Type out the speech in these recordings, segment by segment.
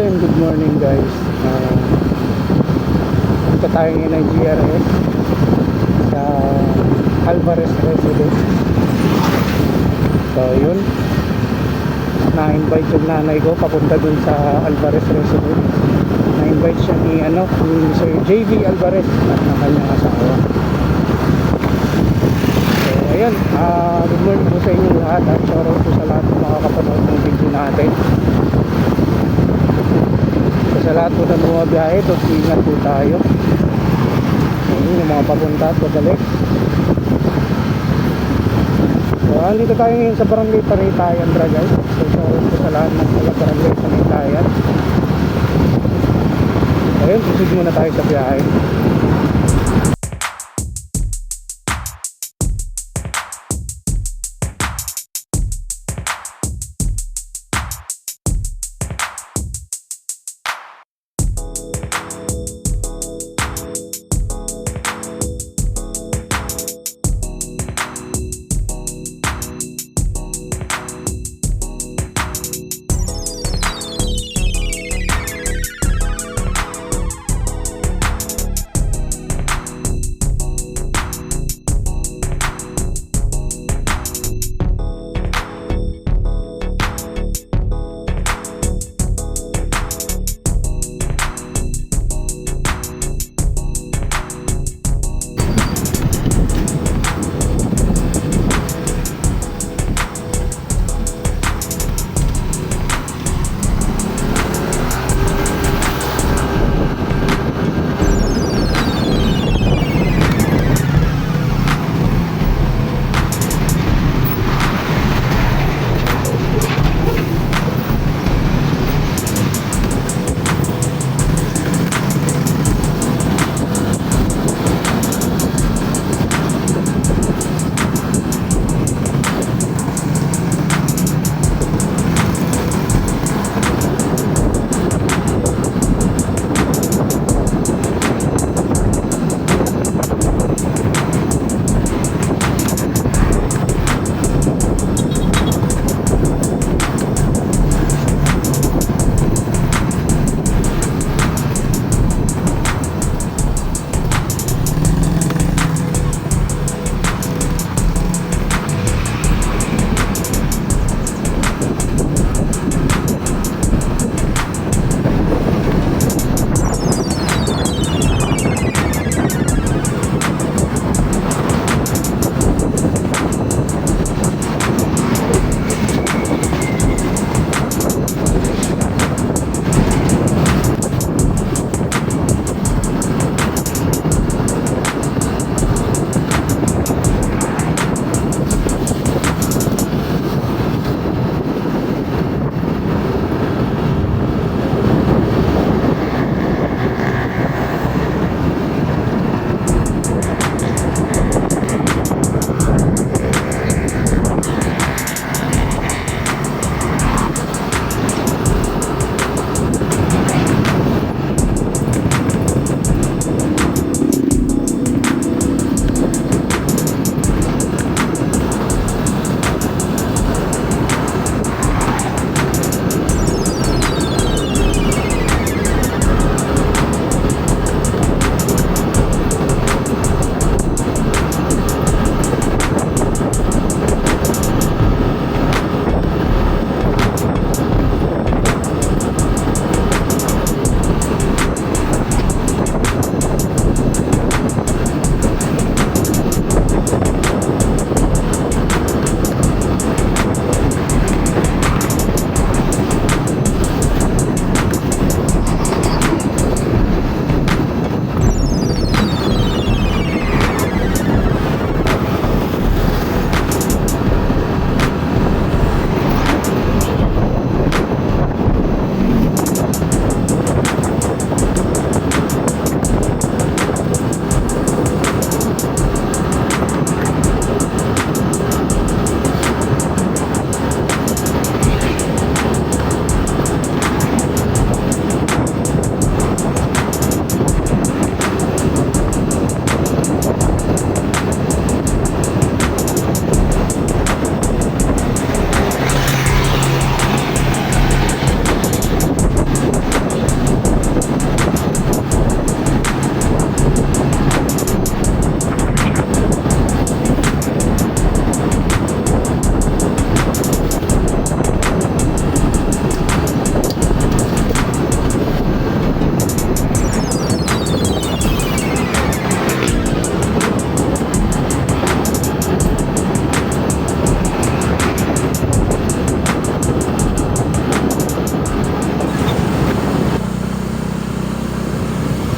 and good morning guys. Uh, ito tayo ngayon ng GRS sa Alvarez Residence. So yun, na-invite yung nanay ko papunta dun sa Alvarez Residence. Na-invite siya ni, ano, ni Sir JV Alvarez at ng kanyang asawa. So ayan, ah good morning po sa inyo lahat at shoutout po sa lahat ng makakapanood ng video natin. So, sa lahat po ng mga biyahe, to ingat po tayo. Ayun, yung mga papunta at pabalik. So, andito tayo ngayon sa Barangay Paritayan, Dra, guys. So, shoutout po sa lahat ng mga Barangay Paritayan. Ayun, proceed muna tayo sa biyahe.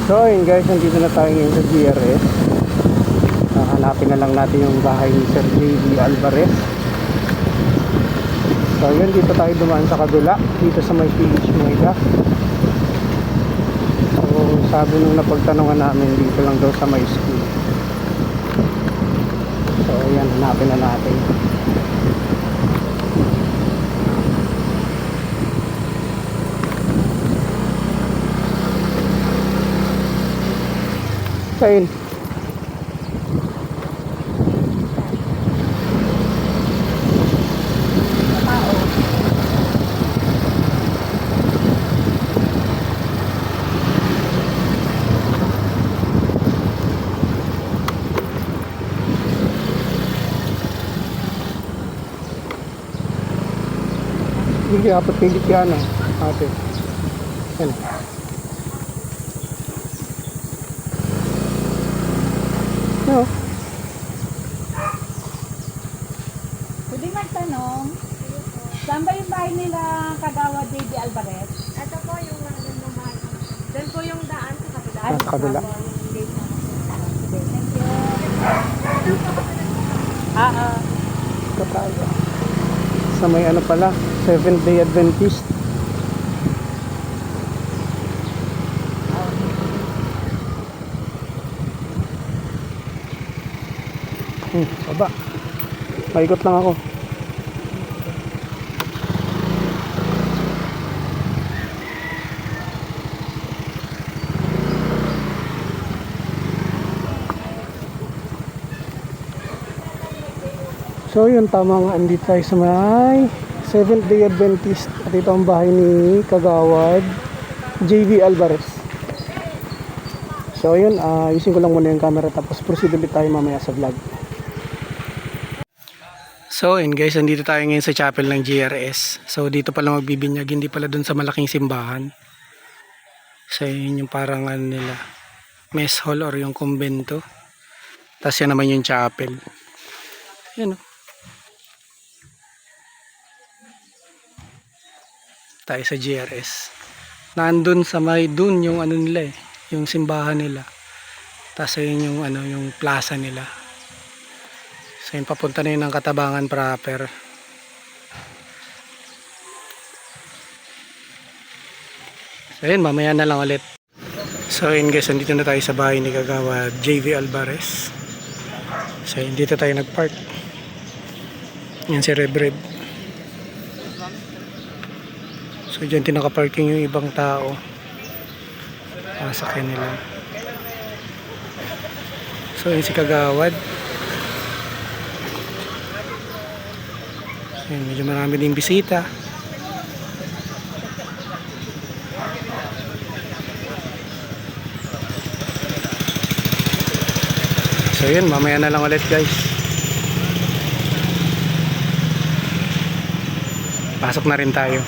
So yun guys, nandito na tayo ngayon sa GRS. Ah, hanapin na lang natin yung bahay ni Sir J.D. Alvarez. So yun, dito tayo dumaan sa kabila, dito sa may PH Mega. So sabi nung napagtanungan namin, dito lang daw sa may school. So yan, hanapin na natin. Yun. Hindi dapat pilit yan ah. Ate. Yan. No. Pwede magtanong, saan ba yung bahay nila Kagawa J.B. Alvarez? Ito po yung ano ng bahay. Doon po yung daan sa kabila. Ah, sa kabila. Thank you. Ah, ah. Ito tayo. Sa may ano pala, Seventh Day Adventist. Hmm, baba. Maikot lang ako. So yun, tama nga, andito tayo sa may Seventh Day Adventist at ito ang bahay ni Kagawad JV Alvarez. So yun, ah, ayusin ko lang muna yung camera tapos proceed ulit tayo mamaya sa vlog. So yun guys, andito tayo ngayon sa chapel ng GRS. So dito pala magbibinyag, hindi pala dun sa malaking simbahan. So yun yung parang ano nila, mess hall or yung kumbento. Tapos yan naman yung chapel. Yan o. tayo sa GRS. Nandun sa may dun yung ano nila eh, yung simbahan nila. Tapos ayun yung ano, yung plaza nila. So yun papunta na yun ng Katabangan proper. So yun, mamaya na lang ulit. So yun guys, andito na tayo sa bahay ni Kagawa JV Alvarez. So yun, dito tayo nagpark. Yan si Reb. So dyan din nakaparking yung ibang tao. Pasakyan nila. So yun si Kagawad. So yun, medyo marami ding bisita. So yun, mamaya na lang ulit guys. Pasok na rin tayo.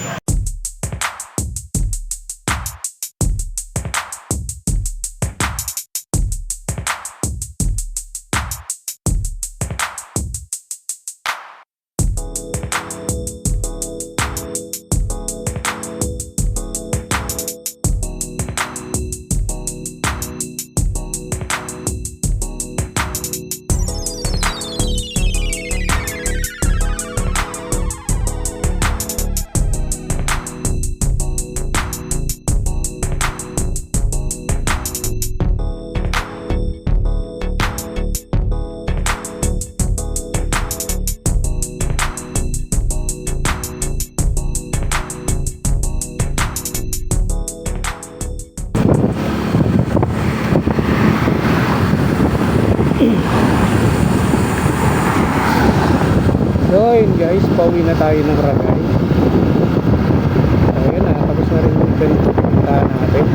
Guys, pauwi na tayo ng Ragay. So yun na, tapos na rin yung event puntahan natin.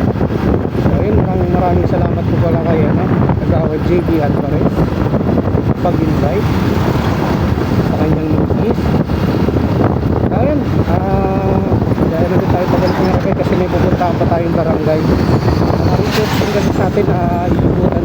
So yun, maraming maraming salamat po pala kay ano, Kagawa JB Alvarez pag-invite sa kanyang notice. So ah, dahil na tayo pabalik ng Ragay kasi may pupuntahan pa tayong barangay. Ang request hanggang sa atin, ah, ibubutan